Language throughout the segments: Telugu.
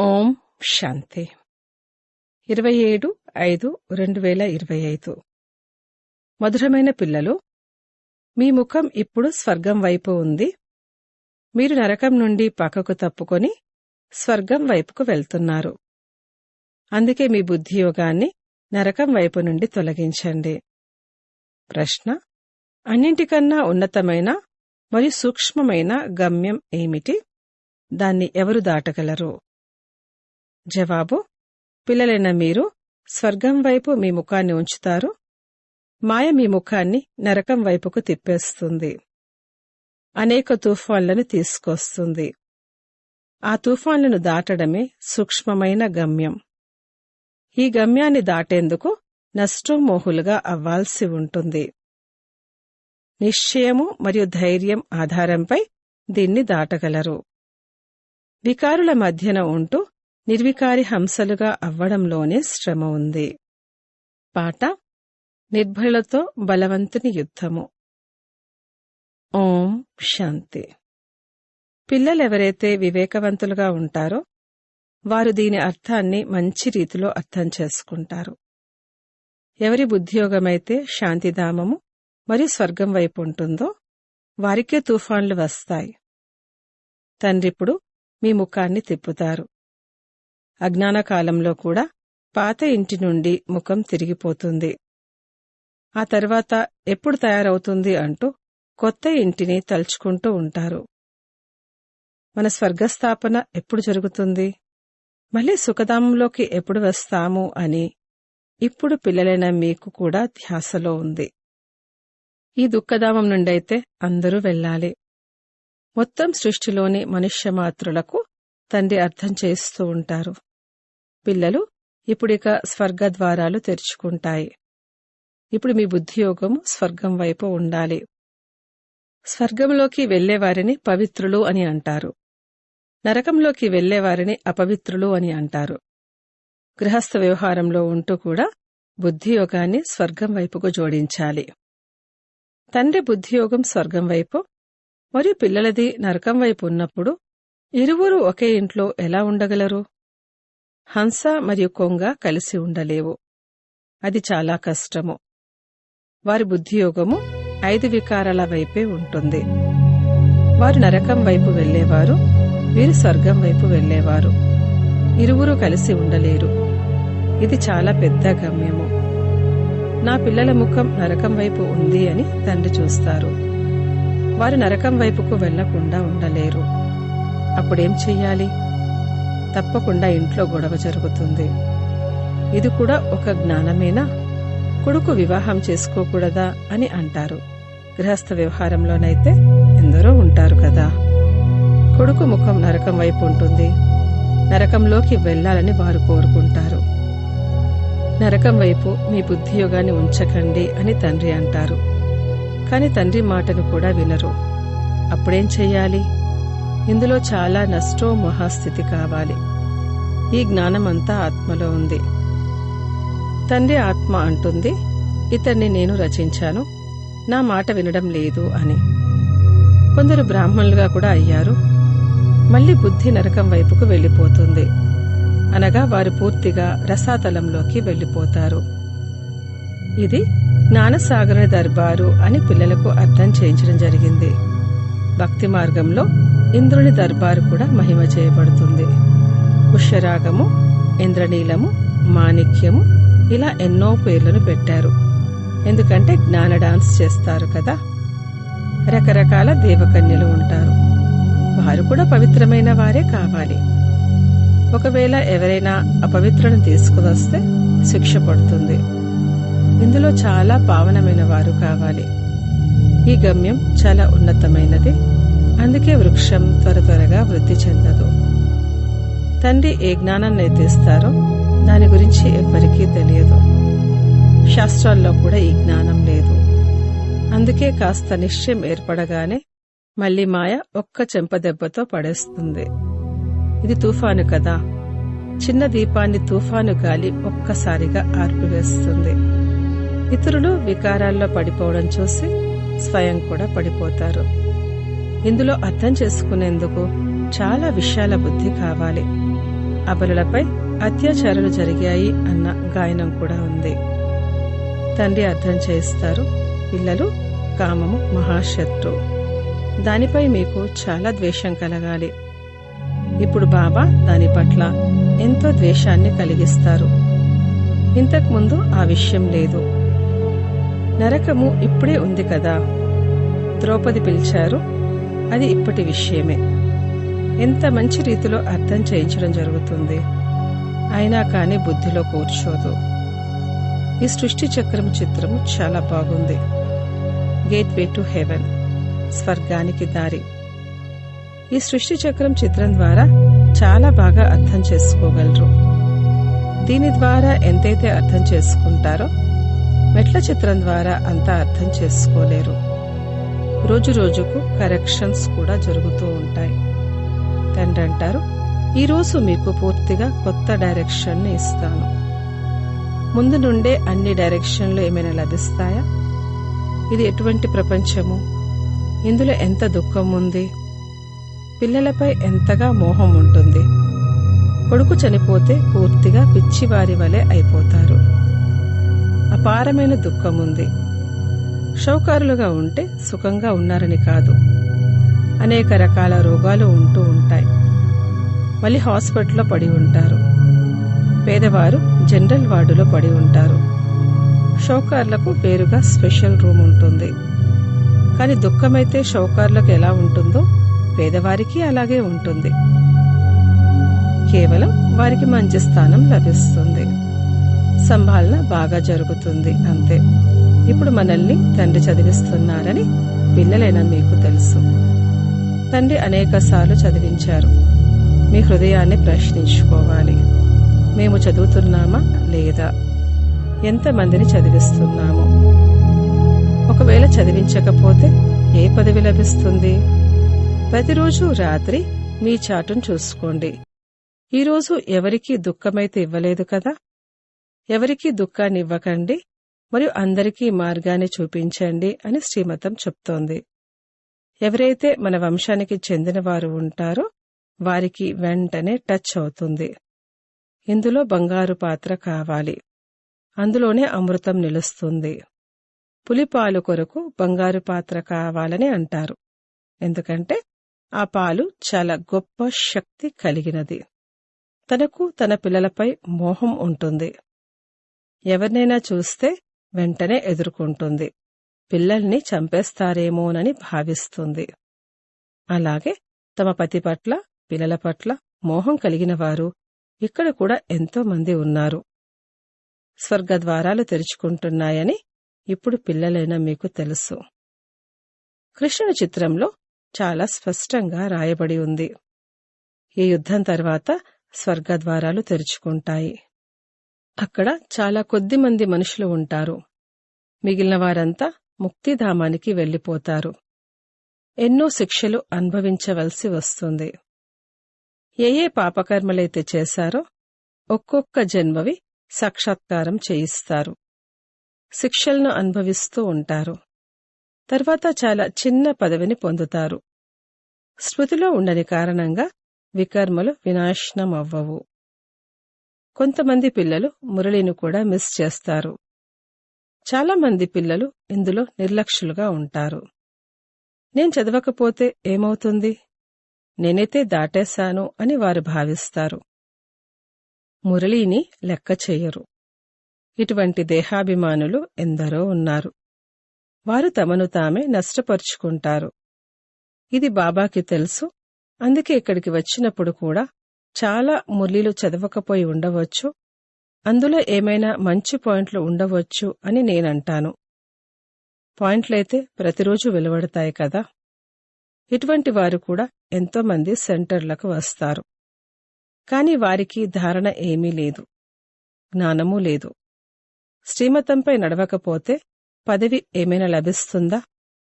ఓం శాంతి. ఇరవై ఏడు ఐదు రెండు వేల ఇరవై ఐదు. మధురమైన పిల్లలు మీ ముఖం ఇప్పుడు స్వర్గం వైపు ఉంది. మీరు నరకం నుండి పక్కకు తప్పుకొని స్వర్గం వైపుకు వెళ్తున్నారు. అందుకే మీ బుద్ధియోగాన్ని నరకం వైపు నుండి తొలగించండి. ప్రశ్న అన్నింటికన్నా ఉన్నతమైన మరియు సూక్ష్మమైన గమ్యం ఏమిటి? దాన్ని ఎవరు దాటగలరు? జవాబు పిల్లలైన మీరు స్వర్గం వైపు మీ ముఖాన్ని ఉంచుతారు మాయ మీ ముఖాన్ని నరకం వైపుకు తిప్పేస్తుంది. అనేక తుఫాన్లను తీసుకొస్తుంది. ఆ తుఫాన్లను దాటడమే సూక్ష్మమైన గమ్యం. ఈ గమ్యాన్ని దాటేందుకు నష్టోమోహులుగా అవ్వాల్సి ఉంటుంది. నిశ్చయము మరియు ధైర్యం ఆధారంపై దీన్ని దాటగలరు. వికారుల మధ్యన ఉంటూ నిర్వికారి హంసలుగా అవ్వడంలోనే శ్రమ ఉంది. పాట నిర్భయులతో బలవంతుని యుద్ధము. ఓం శాంతి. పిల్లలెవరైతే వివేకవంతులుగా ఉంటారో వారు దీని అర్థాన్ని మంచి రీతిలో అర్థం చేసుకుంటారు. ఎవరి బుద్ధియోగమైతే శాంతిధామము మరియు స్వర్గం వైపు ఉంటుందో వారికే తుఫాన్లు వస్తాయి. తండ్రిప్పుడు మీ ముఖాన్ని తిప్పుతారు. అజ్ఞాన కాలంలో కూడా పాత ఇంటి నుండి ముఖం తిరిగిపోతుంది. ఆ తర్వాత ఎప్పుడు తయారవుతుంది అంటూ కొత్త ఇంటిని తలుచుకుంటూ ఉంటారు. మన స్వర్గస్థాపన ఎప్పుడు జరుగుతుంది? మళ్ళీ సుఖధామంలోకి ఎప్పుడు వస్తాము అని ఇప్పుడు పిల్లలైన మీకు కూడా ధ్యాసలో ఉంది. ఈ దుఃఖధామం నుండైతే అందరూ వెళ్ళాలి. మొత్తం సృష్టిలోని మనుష్యమాతృలకు తండ్రి అర్థం చేస్తూ ఉంటారు. పిల్లలు ఇప్పుడిక స్వర్గద్వారాలు తెరుచుకుంటాయి. ఇప్పుడు మీ బుద్ధియోగము స్వర్గం వైపు ఉండాలి. స్వర్గంలోకి వెళ్ళేవారిని పవిత్రులు అని అంటారు. నరకంలోకి వెళ్ళేవారిని అపవిత్రులు అని అంటారు. గృహస్థ వ్యవహారంలో ఉంటూ కూడా బుద్ధియోగాన్ని స్వర్గం వైపుకు జోడించాలి. తండ్రి బుద్ధియోగం స్వర్గం వైపు మరియు పిల్లలది నరకం వైపు ఉన్నప్పుడు ఇరువురు ఒకే ఇంట్లో ఎలా ఉండగలరు? హంస మరియు కొంగ కలిసి ఉండలేవు. అది చాలా కష్టము. వారి బుద్ధియోగము ఐదు వికారాల వైపే ఉంటుంది. వారు నరకం వైపు వెళ్ళేవారు వీరు స్వర్గం వైపు వెళ్ళేవారు ఇరువురు కలిసి ఉండలేరు. ఇది చాలా పెద్ద గమ్యము. నా పిల్లల ముఖం నరకం వైపు ఉంది అని తండ్రి చూస్తారు. వారు నరకం వైపుకు వెళ్ళకుండా ఉండలేరు. అప్పుడేం చెయ్యాలి? తప్పకుండా ఇంట్లో గొడవ జరుగుతుంది. ఇది కూడా ఒక జ్ఞానమేనా? కొడుకు వివాహం చేసుకోకూడదా అని అంటారు. గృహస్థ వ్యవహారంలోనైతే ఎందరో ఉంటారు కదా. కొడుకు ముఖం నరకం వైపు ఉంటుంది. నరకంలోకి వెళ్ళాలని వారు కోరుకుంటారు. నరకం వైపు మీ బుద్ధియోగాన్ని ఉంచకండి అని తండ్రి అంటారు. కాని తండ్రి మాటను కూడా వినరు. అప్పుడేం చెయ్యాలి ఇందులో చాలా నష్టో మహాస్థితి కావాలి. ఈ జ్ఞానమంతా ఆత్మలో ఉంది. తండ్రి ఆత్మ అంటుంది ఇతన్ని నేను రచించాను నా మాట వినడం లేదు అని. కొందరు బ్రాహ్మణులుగా కూడా అయ్యారు. మళ్ళీ బుద్ధి నరకం వైపుకు వెళ్ళిపోతుంది అనగా వారు పూర్తిగా రసాతలంలోకి వెళ్ళిపోతారు ఇది జ్ఞానసాగర దర్బారు అని పిల్లలకు అర్థం చేయించడం జరిగింది. భక్తి మార్గంలో ఇంద్రుని దర్బారు కూడా మహిమ చేయబడుతుంది. పుష్యరాగము ఇంద్రనీలము మాణిక్యము ఇలా ఎన్నో పేర్లను పెట్టారు. ఎందుకంటే జ్ఞాన డాన్స్ చేస్తారు కదా. రకరకాల దేవకన్యలు ఉంటారు. వారు కూడా పవిత్రమైన వారే కావాలి. ఒకవేళ ఎవరైనా అపవిత్రను తీసుకువస్తే శిక్ష పడుతుంది. ఇందులో చాలా పావనమైన వారు కావాలి. ఈ గమ్యం చాలా ఉన్నతమైనది. అందుకే వృక్షం త్వర త్వరగా వృద్ధి చెందదు. తండ్రి ఏ జ్ఞానాన్ని తీస్తారో దాని గురించి ఎవ్వరికీ తెలియదు. శాస్త్రాల్లో కూడా ఈ జ్ఞానం లేదు. అందుకే కాస్త నిశ్చయం ఏర్పడగానే మళ్ళీ మాయ ఒక్క చెంపదెబ్బతో పడేస్తుంది. ఇది తుఫాను కదా. చిన్న దీపాన్ని తుఫాను గాలి ఒక్కసారిగా ఆర్పివేస్తుంది. ఇతరులు వికారాల్లో పడిపోవడం చూసి స్వయం కూడా పడిపోతారు. ఇందులో అర్థం చేసుకునేందుకు చాలా విషయాల బుద్ధి కావాలి. అబలులపై అత్యాచారాలు జరిగాయి అన్న గాయనం కూడా ఉంది. తండ్రి అర్థం చేస్తారు పిల్లలు కామము మహాశత్రు. దానిపై మీకు చాలా ద్వేషం కలగాలి. ఇప్పుడు బాబా దాని పట్ల ఎంతో ద్వేషాన్ని కలిగిస్తారు. ఇంతకుముందు ఆ విషయం లేదు. నరకము ఇప్పుడే ఉంది కదా? ద్రౌపది పిలిచారు. అది ఇప్పటి విషయమే. ఎంత మంచి రీతిలో అర్థం చేయించడం జరుగుతుంది. అయినా కానీ బుద్ధిలో కూర్చోదు. ఈ సృష్టి చక్రం చిత్రం చాలా బాగుంది. Gateway to heaven. స్వర్గానికి దారి. ఈ సృష్టి చక్రం చిత్రం ద్వారా చాలా బాగా అర్థం చేసుకోగలరు. దీని ద్వారా ఎంతైతే అర్థం చేసుకుంటారో మెట్ల చిత్రం ద్వారా అంతా అర్థం చేసుకోలేరు. రోజు రోజుకు కరెక్షన్స్ కూడా జరుగుతూ ఉంటాయి. తండ్రి అంటారు ఈరోజు మీకు పూర్తిగా కొత్త డైరెక్షన్ని ఇస్తాను. ముందు నుండే అన్ని డైరెక్షన్లు ఏమైనా లభిస్తాయా? ఇది ఎటువంటి ప్రపంచము? ఇందులో ఎంత దుఃఖం ఉంది? పిల్లలపై ఎంతగా మోహం ఉంటుంది? కొడుకు చనిపోతే పూర్తిగా పిచ్చివారి వలె అయిపోతారు. అపారమైన దుఃఖం ఉంది షౌకారులుగా ఉంటే సుఖంగా ఉన్నారని కాదు. అనేక రకాల రోగాలు ఉంటూ ఉంటాయి. మళ్ళీ హాస్పిటల్లో పడి ఉంటారు. పేదవారు జనరల్ వార్డులో పడి ఉంటారు. షౌకార్లకు వేరుగా స్పెషల్ రూమ్ ఉంటుంది. కానీ దుఃఖమైతే షౌకార్లకు ఎలా ఉంటుందో పేదవారికి అలాగే ఉంటుంది. కేవలం వారికి మంచి స్థానం లభిస్తుంది. సంభాళన బాగా జరుగుతుంది అంతే. ఇప్పుడు మనల్ని తండ్రి చదివిస్తున్నారని పిల్లలైన మీకు తెలుసు. తండ్రి అనేక సార్లు చదివించారు. మీ హృదయాన్ని ప్రశ్నించుకోవాలి. మేము చదువుతున్నామా లేదా? ఎంతమందిని చదివిస్తున్నాము? ఒకవేళ చదివించకపోతే ఏ పదవి లభిస్తుంది? ప్రతిరోజు రాత్రి మీ చాటును చూసుకోండి. ఈరోజు ఎవరికీ దుఃఖమైతే ఇవ్వలేదు కదా? ఎవరికీ దుఃఖాన్ని ఇవ్వకండి మరియు అందరికీ మార్గాన్ని చూపించండి అని శ్రీమతం చెప్తోంది. ఎవరైతే మన వంశానికి చెందినవారు ఉంటారో వారికి వెంటనే టచ్ అవుతుంది. ఇందులో బంగారు పాత్ర కావాలి. అందులోనే అమృతం నిలుస్తుంది. పులిపాలు కొరకు బంగారు పాత్ర కావాలని అంటారు. ఎందుకంటే ఆ పాలు చాలా గొప్ప శక్తి కలిగినది. తనకు తన పిల్లలపై మోహం ఉంటుంది. ఎవరినైనా చూస్తే వెంటనే ఎదుర్కొంటుంది. పిల్లల్ని చంపేస్తారేమోనని భావిస్తుంది. అలాగే తమ పతి పట్ల పిల్లల పట్ల మోహం కలిగిన వారు ఇక్కడ కూడా ఎంతో మంది ఉన్నారు. స్వర్గద్వారాలు తెరుచుకుంటున్నాయని ఇప్పుడు పిల్లలైన మీకు తెలుసు. కృష్ణుని చిత్రంలో చాలా స్పష్టంగా రాయబడి ఉంది. ఈ యుద్ధం తర్వాత స్వర్గద్వారాలు తెరుచుకుంటాయి. అక్కడ చాలా కొద్ది మంది మనుషులు ఉంటారు. మిగిలిన వారంతా ముక్తిధామానికి వెళ్ళిపోతారు ఎన్నో శిక్షలు అనుభవించవలసి వస్తుంది. ఏ ఏ పాపకర్మలైతే చేశారో ఒక్కొక్క జన్మవి సాక్షాత్కారం చేయిస్తారు. శిక్షలను అనుభవిస్తూ ఉంటారు. తర్వాత చాలా చిన్న పదవిని పొందుతారు. స్మృతిలో ఉండని కారణంగా వికర్మలు వినాశనం అవ్వవు కొంతమంది పిల్లలు మురళిని కూడా మిస్ చేస్తారు. చాలా మంది పిల్లలు ఇందులో నిర్లక్ష్యులుగా ఉంటారు. నేను చదవకపోతే ఏమవుతుంది? నేనైతే దాటేశాను అని వారు భావిస్తారు. మురళీని లెక్క చేయరు. ఇటువంటి దేహాభిమానులు ఎందరో ఉన్నారు. వారు తమను తామే నష్టపరుచుకుంటారు. ఇది బాబాకి తెలుసు. అందుకే ఇక్కడికి వచ్చినప్పుడు కూడా చాలా మురళీలు చదవకపోయి ఉండవచ్చు. అందులో ఏమైనా మంచి పాయింట్లు ఉండవచ్చు అని నేనంటాను. పాయింట్లైతే ప్రతిరోజు వెలువడతాయి కదా. ఇటువంటి వారు కూడా ఎంతోమంది సెంటర్లకు వస్తారు. కాని వారికి ధారణ ఏమీ లేదు. జ్ఞానమూ లేదు. శ్రీమతంపై నడవకపోతే పదవి ఏమైనా లభిస్తుందా?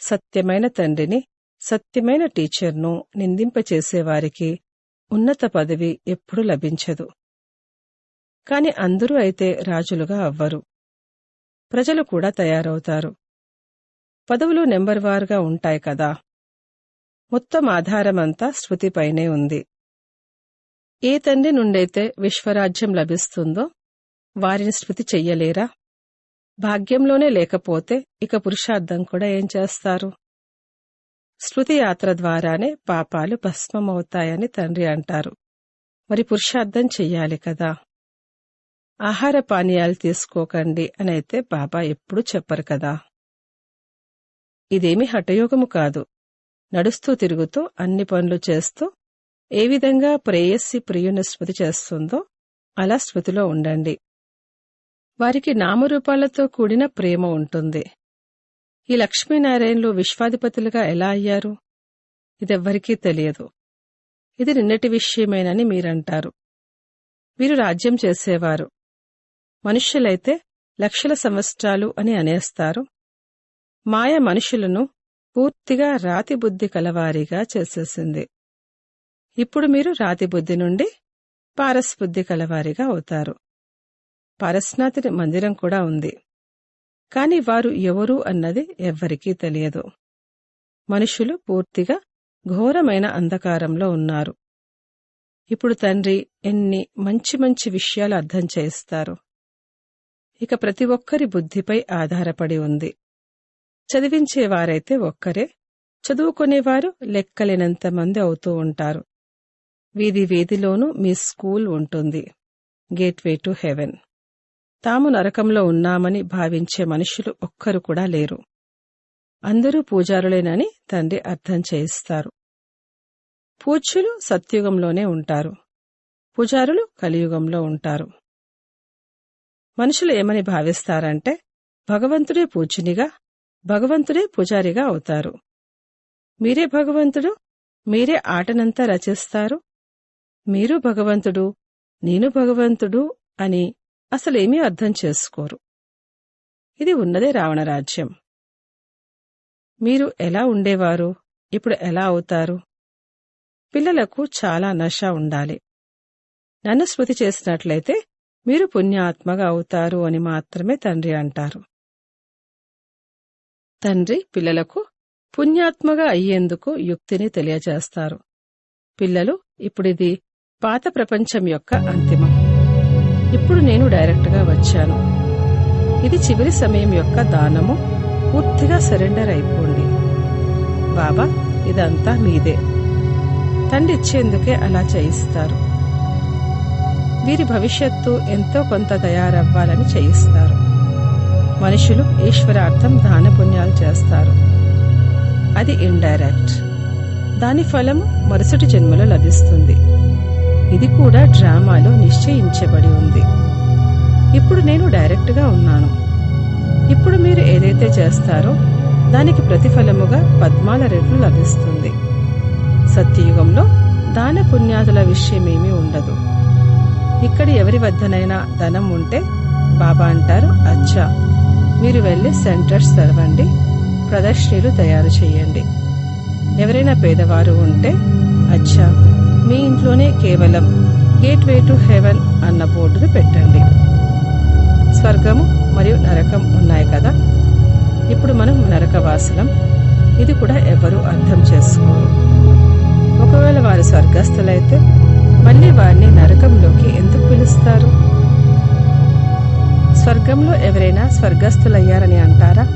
సత్యమైన తండ్రిని సత్యమైన టీచర్ను నిందింపచేసేవారికి ఉన్నత పదవి ఎప్పుడూ లభించదు. కాని అందరూ అయితే రాజులుగా అవ్వరు. ప్రజలు కూడా తయారవుతారు. పదవులు నెంబర్ వారుగా ఉంటాయి కదా. మొత్తం ఆధారమంతా శృతిపైనే ఉంది. ఏ తండ్రి నుండైతే విశ్వరాజ్యం లభిస్తుందో వారిని స్మృతి చెయ్యలేరా? భాగ్యంలోనే లేకపోతే ఇక పురుషార్థం కూడా ఏం చేస్తారు? శృతి యాత్ర ద్వారానే పాపాలు భస్మమవుతాయని తండ్రి అంటారు. మరి పురుషార్థం చెయ్యాలి కదా. ఆహార పానీయాలు తీసుకోకండి అని అయితే బాబా ఎప్పుడూ చెప్పరు కదా. ఇదేమి హఠయోగము కాదు. నడుస్తూ తిరుగుతూ అన్ని పనులు చేస్తూ ఏ విధంగా ప్రేయస్సి ప్రియుని స్మృతి చేస్తుందో అలా స్మృతిలో ఉండండి. వారికి నామరూపాలతో కూడిన ప్రేమ ఉంటుంది. ఈ లక్ష్మీనారాయణలు విశ్వాధిపతులుగా ఎలా అయ్యారు? ఇదెవ్వరికీ తెలియదు. ఇది నిన్నటి విషయమేనని మీరంటారు. వీరు రాజ్యం చేసేవారు. మనుష్యులైతే లక్షల సంవత్సరాలు అని అనేస్తారు. మాయ మనుషులను పూర్తిగా రాతి బుద్ధి కలవారిగా చేసేసింది. ఇప్పుడు మీరు రాతి బుద్ధి నుండి పారస్బుద్ధి కలవారిగా అవుతారు. పారస్నాథుని మందిరం కూడా ఉంది. కాని వారు ఎవరు అన్నది ఎవ్వరికీ తెలియదు. మనుషులు పూర్తిగా ఘోరమైన అంధకారంలో ఉన్నారు. ఇప్పుడు తండ్రి ఎన్ని మంచి మంచి విషయాలు అర్థం చేయిస్తారు ఇక ప్రతి ఒక్కరి బుద్ధిపై ఆధారపడి ఉంది. చదివించేవారైతే ఒక్కరే చదువుకునేవారు లెక్కలేనంత మంది అవుతూ ఉంటారు. వీధి వీధిలోనూ మీ స్కూల్ ఉంటుంది. Gateway to heaven. తాము నరకంలో ఉన్నామని భావించే మనుషులు ఒక్కరు కూడా లేరు. అందరూ పూజారులేనని తండ్రి అర్థం చేయిస్తారు. పూజ్యులు సత్యుగంలోనే ఉంటారు. పూజారులు కలియుగంలో ఉంటారు. మనుషులు ఏమని భావిస్తారంటే భగవంతుడే పూజ్యునిగా భగవంతుడే పూజారిగా అవుతారు. మీరే భగవంతుడు మీరే ఆటనంతా రచిస్తారు. మీరు భగవంతుడు నేను భగవంతుడు అని అసలేమీ అర్థం చేసుకోరు. ఇది ఉన్నదే రావణరాజ్యం. మీరు ఎలా ఉండేవారు? ఇప్పుడు ఎలా అవుతారు? పిల్లలకు చాలా నష ఉండాలి. నన్ను స్మృతి చేసినట్లయితే మీరు పుణ్యాత్మగా అవుతారు అని మాత్రమే తండ్రి అంటారు. తండ్రి పిల్లలకు పుణ్యాత్మగా అయ్యేందుకు యుక్తిని తెలియజేస్తారు. పిల్లలు ఇప్పుడిది పాత ప్రపంచం యొక్క అంతిమం. ఇప్పుడు నేను డైరెక్ట్గా వచ్చాను. ఇది చివరి సమయం యొక్క దానము. పూర్తిగా సరెండర్ అయిపోండి. బాబా ఇదంతా మీదే. తండ్రి ఇచ్చేందుకే అలా చేయిస్తారు. వీరి భవిష్యత్తు ఎంతో కొంత తయారవ్వాలని చేయిస్తారు. మనుషులు ఈశ్వరార్థం దాన పుణ్యాలు చేస్తారు. అది ఇండైరెక్ట్. దాని ఫలము మరుసటి జన్మలో లభిస్తుంది. ఇది కూడా డ్రామాలో నిశ్చయించబడి ఉంది. ఇప్పుడు నేను డైరెక్ట్గా ఉన్నాను. ఇప్పుడు మీరు ఏదైతే చేస్తారో దానికి ప్రతిఫలముగా పద్మాల రెట్లు లభిస్తుంది. సత్యయుగంలో దాన పుణ్యాదుల విషయమేమీ ఉండదు. ఇక్కడ ఎవరి వద్దనైనా ధనం ఉంటే బాబా అంటారు అచ్చా మీరు వెళ్ళి సెంటర్స్ తెరవండి ప్రదర్శనలు తయారు చేయండి. ఎవరైనా పేదవారు ఉంటే అచ్చా మీ ఇంట్లోనే కేవలం గేట్ వే టు హెవెన్ అన్న బోర్డును పెట్టండి. స్వర్గము మరియు నరకం ఉన్నాయి కదా? ఇప్పుడు మనం నరకవాసులం. ఇది కూడా ఎవరు అర్థం చేసుకోరు. ఒకవేళ వారు స్వర్గస్థులైతే మళ్ళీ వారిని నరకంలోకి ఎందుకు పిలుస్తారు? స్వర్గంలో ఎవరైనా స్వర్గస్థులయ్యారని అంటారా?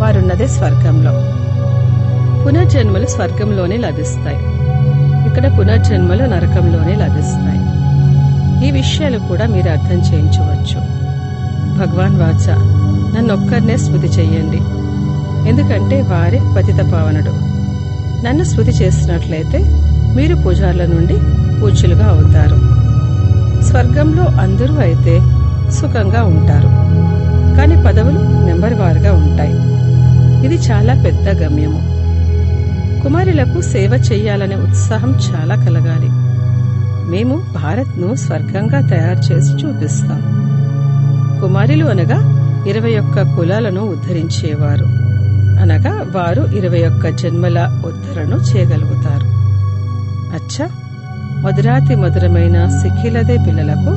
వారున్నదే స్వర్గంలో. పునర్జన్మలు స్వర్గంలోనే లభిస్తాయి. ఇక్కడ పునర్జన్మలు నరకంలోనే లభిస్తాయి ఈ విషయాలు కూడా మీరు అర్థం చేయించవచ్చు. భగవాన్ వాచ నన్నొక్కరినే స్మృతి చెయ్యండి. ఎందుకంటే వారే పతిత పావనుడు. నన్ను స్మృతి చేసినట్లయితే మీరు పూజార్ల నుండి పూజ్యులుగా అవుతారు. స్వర్గంలో అందరూ అయితే సుఖంగా ఉంటారు. కానీ పదవులు నెంబర్ వారుగా ఉంటాయి. ఇది చాలా పెద్ద గమ్యము. కుమారులకు సేవ చెయ్యాలనే ఉత్సాహం చాలా కలగాలి. మేము భారత్ను స్వర్గంగా తయారు చేసి చూపిస్తాం. కుమారులు అనగా ఇరవై ఒక్క కులాలను ఉద్ధరించేవారు. అనగా వారు ఇరవై ఒక్క జన్మల ఉద్ధరణను చేయగలుగుతారు. అచ్చా! మధురాతి మధురమైన సిఖిలదే పిల్లలకు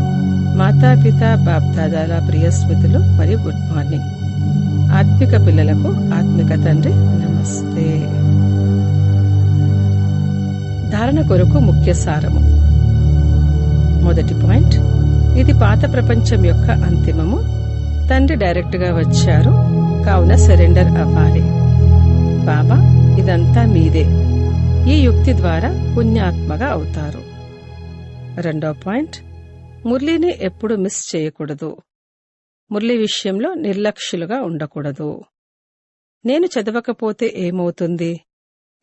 మాతాపిత బాప్దాదాల ప్రియ స్మృతులు మరియు గుడ్ మార్నింగ్. ఆత్మిక పిల్లలకు ఆత్మిక తండ్రి నమస్తే. ధారణ కొరకు ముఖ్య సారము. మొదటి పాయింట్. ఇది పాత ప్రపంచం యొక్క అంతిమము. తండ్రి డైరెక్ట్గా వచ్చారు. కావున సరెండర్ అవ్వాలి. బాబా ఇదంతా మీదే. ఈ యుక్తి ద్వారా పుణ్యాత్మగా అవుతారు. రెండో పాయింట్. మురళిని ఎప్పుడు మిస్ చేయకూడదు. మురళి విషయంలో నిర్లక్ష్యులుగా ఉండకూడదు. నేను చదవకపోతే ఏమవుతుంది?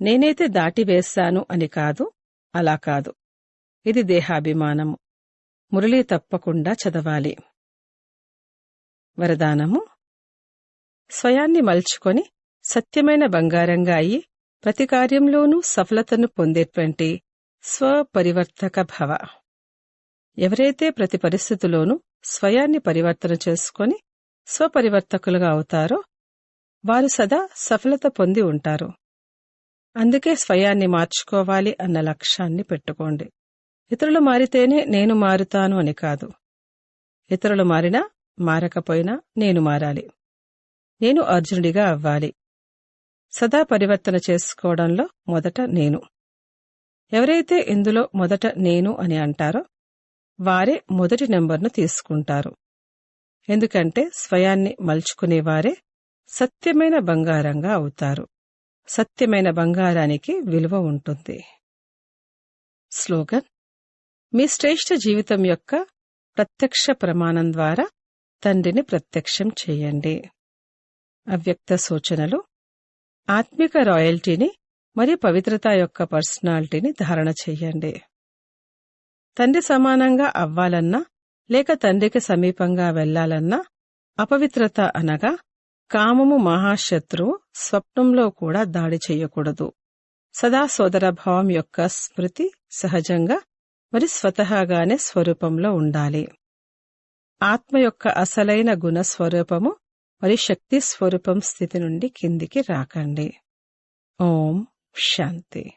నేనైతే దాటివేస్తాను అని కాదు అలా కాదు. ఇది దేహాభిమానము. మురళి తప్పకుండా చదవాలి. వరదానము. స్వయాన్ని మలుచుకొని సత్యమైన బంగారంగా అయి ప్రతి కార్యంలోనూ సఫలతను పొందేటువంటి స్వపరివర్తక భవ. ఎవరైతే ప్రతి పరిస్థితిలోనూ స్వయాన్ని పరివర్తన చేసుకొని స్వపరివర్తకులుగా అవుతారో వారు సదా సఫలత పొంది ఉంటారు. అందుకే స్వయాన్ని మార్చుకోవాలి అన్న లక్ష్యాన్ని పెట్టుకోండి. ఇతరులు మారితేనే నేను మారుతాను అని కాదు. ఇతరులు మారినా మారకపోయినా నేను మారాలి. నేను అర్జునుడిగా అవ్వాలి. సదా పరివర్తన చేసుకోవడంలో మొదట నేను. ఎవరైతే ఇందులో మొదట నేను అని అంటారో వారే మొదటి నెంబర్ను తీసుకుంటారు. ఎందుకంటే స్వయాన్ని మలుచుకునేవారే సత్యమైన బంగారంగా అవుతారు. సత్యమైన బంగారానికి విలువ ఉంటుంది. స్లోగన్ మీ శ్రేష్ఠ జీవితం యొక్క ప్రత్యక్ష ప్రమాణం ద్వారా తండ్రిని ప్రత్యక్షం చేయండి. అవ్యక్త సూచనలు ఆత్మిక రాయల్టీని మరియు పవిత్రత యొక్క పర్సనాలిటీని ధారణ చెయ్యండి తండ్రి సమానంగా అవ్వాలన్నా లేక తండ్రికి సమీపంగా వెళ్ళాలన్నా అపవిత్రత అనగా కామము మహాశత్రువు స్వప్నంలో కూడా దాడి చేయకూడదు. సదా సోదరభావం యొక్క స్మృతి సహజంగా మరి స్వతహాగానే స్వరూపంలో ఉండాలి. ఆత్మ యొక్క అసలైన గుణ స్వరూపము మరి శక్తి స్వరూపం స్థితి నుండి కిందికి రాకండి. ఓం శాంతి.